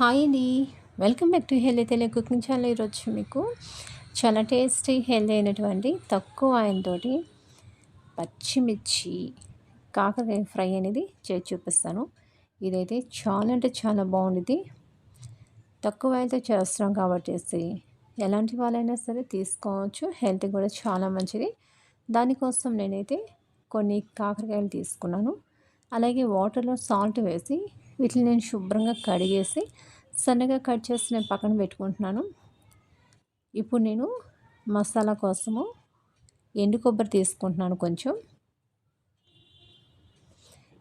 Hi అండి welcome back to healthy తెలియ cooking channel ఈరోజు మీకు చాలా టేస్టీ హెల్దీ అయినటువంటి తక్కువ ఆయిల్తో పచ్చిమిర్చి కాకరకాయ ఫ్రై అనేది చేసి చూపిస్తాను. ఇదైతే చాలా అంటే చాలా బాగుంది తక్కువ ఆయిల్తో చేస్తున్నాం కాబట్టి ఎలాంటి వాళ్ళైనా సరే తీసుకోవచ్చు. హెల్త్ కూడా చాలా మంచిది. దానికోసం నేనైతే కొన్ని కాకరకాయలు తీసుకున్నాను. అలాగే వాటర్లో సాల్ట్ వేసి వీటిని నేను శుభ్రంగా కడిగేసి సన్నగా కట్ చేసి నేను పక్కన పెట్టుకుంటున్నాను. ఇప్పుడు నేను మసాలా కోసము ఎండు కొబ్బరి తీసుకుంటున్నాను కొంచెం.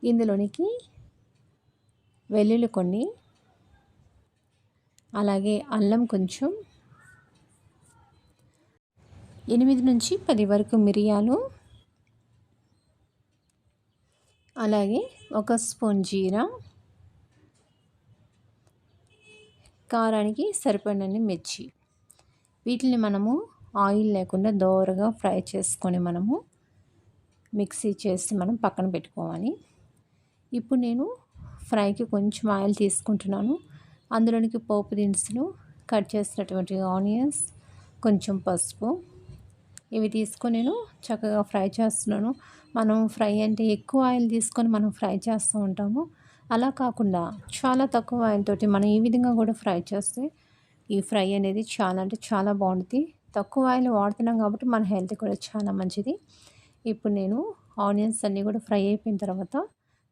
ఇందులోనికి వెల్లుల్లి కొన్ని అలాగే అల్లం కొంచెం ఎనిమిది నుంచి పది వరకు మిరియాలు అలాగే ఒక స్పూన్ జీరా కారానికి సరిపడినన్ని మిర్చి. వీటిని మనము ఆయిల్ లేకుండా దోరగా ఫ్రై చేసుకొని మనము మిక్సీ చేసి మనం పక్కన పెట్టుకోవాలి. ఇప్పుడు నేను ఫ్రైకి కొంచెం ఆయిల్ తీసుకుంటున్నాను. అందులోనికి పోపు దినుసులు కట్ చేసినటువంటి ఆనియన్స్ కొంచెం పసుపు. ఇవి తీసుకొని నేను చక్కగా ఫ్రై చేస్తున్నాను. మనం ఫ్రై అంటే ఎక్కువ ఆయిల్ తీసుకొని మనం ఫ్రై చేస్తూ ఉంటాము. అలా కాకుండా చాలా తక్కువ ఆయిల్తో మనం ఈ విధంగా కూడా ఫ్రై చేస్తే ఈ ఫ్రై అనేది చాలా అంటే చాలా బాగుంటుంది తక్కువ ఆయిల్ వాడుతున్నాం కాబట్టి మన హెల్త్ కూడా చాలా మంచిది. ఇప్పుడు నేను ఆనియన్స్ అన్నీ కూడా ఫ్రై అయిపోయిన తర్వాత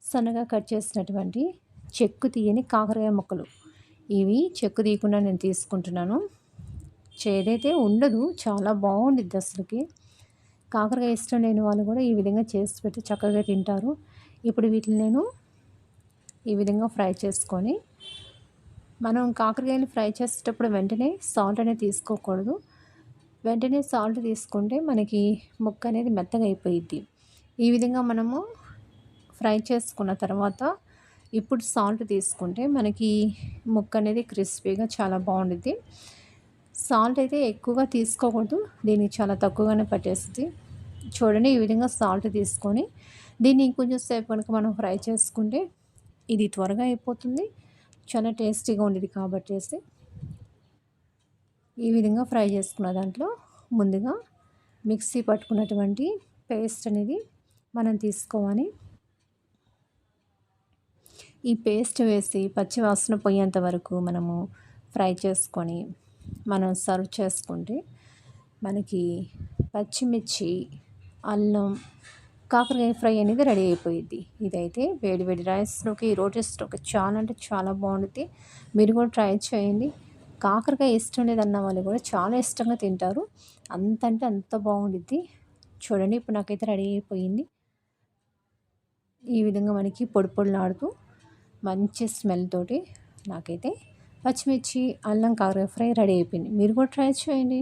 సన్నగా కట్ చేసినటువంటి చెక్కు తీయని కాకరకాయ ముక్కలు. ఇవి చెక్కు తీయకుండా నేను తీసుకుంటున్నాను. చేదైతే ఉండదు చాలా బాగుండిద్ది అసలుకి. కాకరకాయ ఇష్టం లేని వాళ్ళు కూడా ఈ విధంగా చేసి పెట్టి చక్కగా తింటారు. ఇప్పుడు వీటిని నేను ఈ విధంగా ఫ్రై చేసుకొని మనం కాకరకాయలు ఫ్రై చేసేటప్పుడు వెంటనే సాల్ట్ అనేది తీసుకోకూడదు. వెంటనే సాల్ట్ తీసుకుంటే మనకి ముక్క అనేది మెత్తగా అయిపోయిద్ది. ఈ విధంగా మనము ఫ్రై చేసుకున్న తర్వాత ఇప్పుడు సాల్ట్ తీసుకుంటే మనకి ముక్క అనేది క్రిస్పీగా చాలా బాగుంటుంది సాల్ట్ అయితే ఎక్కువగా తీసుకోకూడదు. దీనికి చాలా తక్కువగానే పట్టేస్తుంది చూడండి ఈ విధంగా సాల్ట్ తీసుకొని దీన్ని ఇంకొంచెం సేపు కనుక మనం ఫ్రై చేసుకుంటే ఇది త్వరగా అయిపోతుంది. చాలా టేస్టీగా ఉండేది కాబట్టి ఈ విధంగా ఫ్రై చేసుకున్న దాంట్లో ముందుగా మిక్సీ పట్టుకున్నటువంటి పేస్ట్ అనేది మనం తీసుకోవాలి. ఈ పేస్ట్ వేసి పచ్చి వాసన పోయేంత వరకు మనము ఫ్రై చేసుకొని మనం సర్వ్ చేసుకుంటే మనకి పచ్చిమిర్చి అల్లం కాకరకాయ ఫ్రై అనేది రెడీ అయిపోయింది ఇదైతే వేడి వేడి రైస్లోకి రోటీస్లోకి చాలా అంటే చాలా బాగుంటుంది మీరు కూడా ట్రై చేయండి. కాకరకాయ ఇష్టం లేదన్న వాళ్ళు కూడా చాలా ఇష్టంగా తింటారు. అంత అంటే అంత బాగుండిద్ది. చూడండి ఇప్పుడు నాకైతే రెడీ అయిపోయింది. ఈ విధంగా మనకి పొడి పొడిలాడుతూ మంచి స్మెల్ తోటి నాకైతే పచ్చిమిర్చి అల్లం కాకరకాయ ఫ్రై రెడీ అయిపోయింది. మీరు కూడా ట్రై చేయండి.